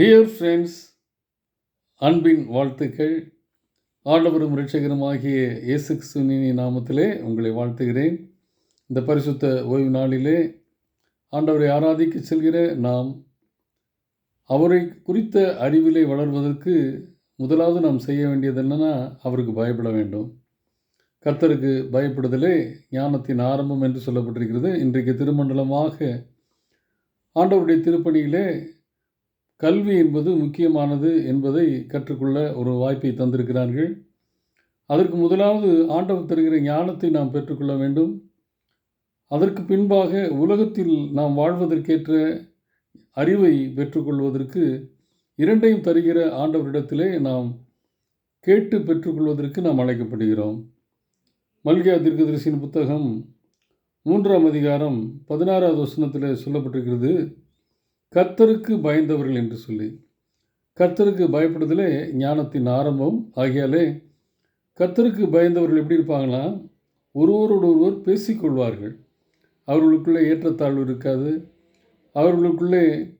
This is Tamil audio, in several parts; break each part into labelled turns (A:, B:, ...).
A: டியர் ஃப்ரெண்ட்ஸ் அன்பின் வாழ்த்துக்கள். ஆண்டவரும் இரட்சகருமாகிய இயேசு கிறிஸ்துவின் நாமத்திலே உங்களை வாழ்த்துகிறேன். இந்த பரிசுத்த ஓய்வு நாளிலே ஆண்டவரை ஆராதிக்க செல்கிற நாம் அவரை குறித்த அறிவிலே வளர்வதற்கு முதலாவது நாம் செய்ய வேண்டியது என்னென்னா அவருக்கு பயப்பட வேண்டும். கர்த்தருக்கு பயப்படுதலே ஞானத்தின் ஆரம்பம் என்று சொல்லப்பட்டிருக்கிறது. இன்றைக்கு திருமண்டலமாக ஆண்டவருடைய திருப்பணியிலே கல்வி என்பது முக்கியமானது என்பதை கற்றுக்கொள்ள ஒரு வாய்ப்பை தந்திருக்கிறார்கள். அதற்கு முதலாவது ஆண்டவர் தருகிற ஞானத்தை நாம் பெற்றுக்கொள்ள வேண்டும். அதற்கு பின்பாக உலகத்தில் நாம் வாழ்வதற்கேற்ற அறிவை பெற்றுக்கொள்வதற்கு இரண்டையும் தருகிற ஆண்டவரிடத்திலே நாம் கேட்டு பெற்றுக்கொள்வதற்கு நாம் அழைக்கப்படுகிறோம். மல்கியா தீர்க்கதரிசியின் புத்தகம் மூன்றாம் அதிகாரம் பதினாறாவது வசனத்தில் சொல்லப்பட்டிருக்கிறது. கர்த்தருக்கு பயந்தவர்கள் என்று சொல்லி கர்த்தருக்கு பயப்படுதலே ஞானத்தின் ஆரம்பம். ஆகியாலே கர்த்தருக்கு பயந்தவர்கள் எப்படி இருப்பாங்கன்னா ஒருவரோடு ஒருவர் பேசிக்கொள்வார்கள். அவர்களுக்குள்ளே ஏற்றத்தாழ்வு இருக்காது. அவர்களுக்குள்ளே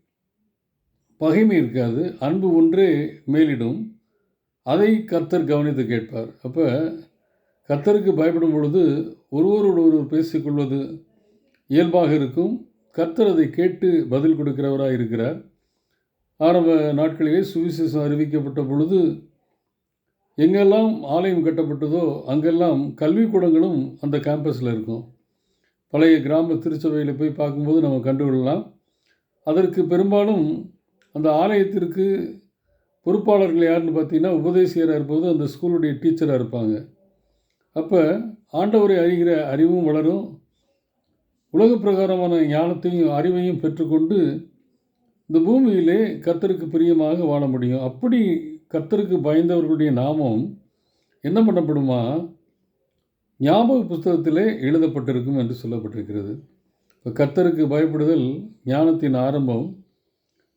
A: பகைமை இருக்காது. அன்பு ஒன்றே மேலிடும். அதை கர்த்தர் கவனித்து கேட்பார். அப்போ கர்த்தருக்கு பயப்படும் பொழுது ஒருவரோடு ஒருவர் பேசிக்கொள்வது இயல்பாக இருக்கும். கர்த்தர் அதை கேட்டு பதில் கொடுக்கிறவராக இருக்கிறார். ஆரம்ப நாட்களிலே சுவிசேஷம் அறிவிக்கப்பட்ட பொழுது எங்கெல்லாம் ஆலயம் கட்டப்பட்டதோ அங்கெல்லாம் கல்விக்கூடங்களும் அந்த கேம்பஸில் இருக்கும். பழைய கிராம திருச்சபையில் போய் பார்க்கும்போது நம்ம கண்டுகொள்ளலாம். அதற்கு பெரும்பாலும் அந்த ஆலயத்திற்கு பொறுப்பாளர்கள் யாருன்னு பார்த்தீங்கன்னா உபதேசியராக இருப்பது அந்த ஸ்கூலுடைய டீச்சராக இருப்பாங்க. அப்போ ஆண்டவரை அறிகிற அறிவும் வளரும். உலக பிரகாரமான ஞானத்தையும் அறிவையும் பெற்றுக்கொண்டு இந்த பூமியிலே கர்த்தருக்கு பிரியமாக வாழ முடியும். அப்படி கர்த்தருக்கு பயந்தவர்களுடைய நாமம் என்ன பண்ணப்படுமா? ஞாபக புஸ்தகத்திலே எழுதப்பட்டிருக்கும் என்று சொல்லப்பட்டிருக்கிறது. இப்போ கர்த்தருக்கு பயப்படுதல் ஞானத்தின் ஆரம்பம்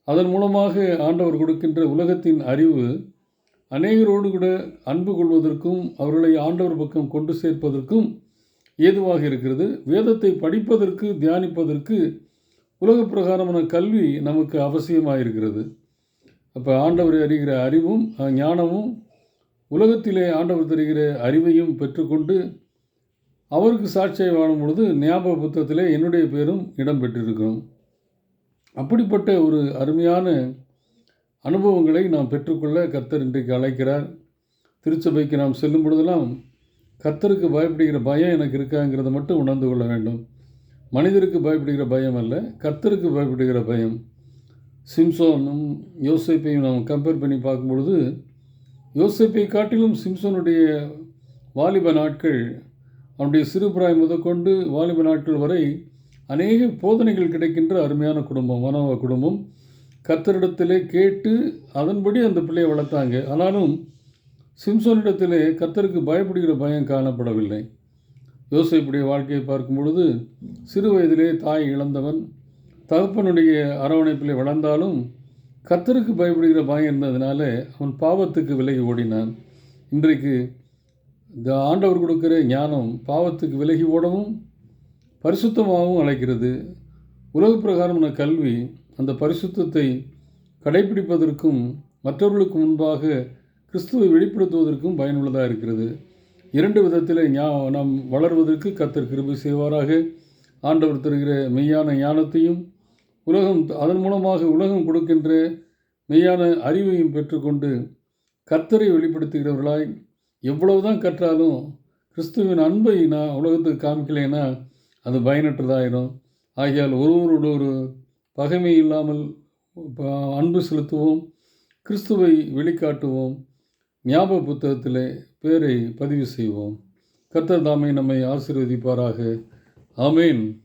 A: அதன் மூலமாக ஆண்டவர் கொடுக்கின்ற உலகத்தின் அறிவு அநேகரோடு கூட அன்பு கொள்வதற்கும் அவர்களை ஆண்டவர் பக்கம் கொண்டு சேர்ப்பதற்கும் ஏதுவாக இருக்கிறது. வேதத்தை படிப்பதற்கு தியானிப்பதற்கு உலக பிரகாரமான கல்வி நமக்கு அவசியமாக இருக்கிறது அப்போ ஆண்டவர் அறிகிற அறிவும் ஞானமும் உலகத்திலே ஆண்டவர் தருகிற அறிவையும் பெற்றுக்கொண்டு அவருக்கு சாட்சியை வாழும் பொழுது ஞாபக புத்தகத்திலே என்னுடைய பேரும் இடம் பெற்றிருக்கிறோம் அப்படிப்பட்ட ஒரு அருமையான அனுபவங்களை நாம் பெற்றுக்கொள்ள கர்த்தர் இன்றைக்கு அழைக்கிறார். திருச்சபைக்கு நாம் செல்லும் பொழுதெல்லாம் கர்த்தருக்கு பயப்படுகிற பயம் எனக்கு இருக்காங்கிறத மட்டும் உணர்ந்து கொள்ள வேண்டும். மனிதருக்கு பயப்படுகிற பயம் அல்ல கர்த்தருக்கு பயப்படுகிற பயம். சிம்சோனும் யோசிப்பையும் நாம் கம்பேர் பண்ணி பார்க்கும்பொழுது யோசிப்பை காட்டிலும் சிம்சோனுடைய வாலிப நாட்கள் அவனுடைய சிறுபிராயம் முதற்கொண்டு வாலிப நாட்கள் வரை அநேக போதனைகள் கிடைக்கின்ற அருமையான குடும்பம் மனோவ குடும்பம். கர்த்தரிடத்திலே கேட்டு அதன்படி அந்த பிள்ளையை வளர்த்தாங்க. ஆனாலும் சிம்சோனிடத்திலே கர்த்தருக்கு பயப்படுகிற பயம் காணப்படவில்லை. யோசிப்புடைய வாழ்க்கையை பார்க்கும் பொழுது சிறு வயதிலே தாய் இழந்தவன் தகப்பனுடைய அரவணைப்பிலே வளர்ந்தாலும் கர்த்தருக்கு பயப்படுகிற பயம் இருந்ததுனால அவன் பாவத்துக்கு விலகி ஓடினான். இன்றைக்கு இந்த ஆண்டவர் கொடுக்கிற ஞானம் பாவத்துக்கு விலகி ஓடவும் பரிசுத்தமாகவும் அழைக்கிறது. உலக பிரகாரமான கல்வி அந்த பரிசுத்தத்தை கடைபிடிப்பதற்கும் மற்றவர்களுக்கு முன்பாக கிறிஸ்துவை வெளிப்படுத்துவதற்கும் பயனுள்ளதாக இருக்கிறது. இரண்டு விதத்தில் ஞா நாம் வளர்வதற்கு கத்தர் கிருபை செய்வாராக. ஆண்டவர் தருகிற மெய்யான ஞானத்தையும் உலகம் அதன் மூலமாக உலகம் கொடுக்கின்ற மெய்யான அறிவையும் பெற்றுக்கொண்டு கர்த்தரை வெளிப்படுத்துகிறவர்களாய் எவ்வளவுதான் கற்றாலும் கிறிஸ்துவின் அன்பை நான் உலகத்துக்கு காமிக்கலைன்னா அது பயனற்றதாயிரும். ஆகையால் ஒருவரோடு ஒரு பகைமை இல்லாமல் அன்பு செலுத்துவோம். கிறிஸ்துவை வெளிக்காட்டுவோம். ஞாபக புத்தகத்திலே பேரை பதிவு செய்வோம். கர்த்தர் தாமை நம்மை ஆசீர்வதிப்பாராக. ஆமேன்.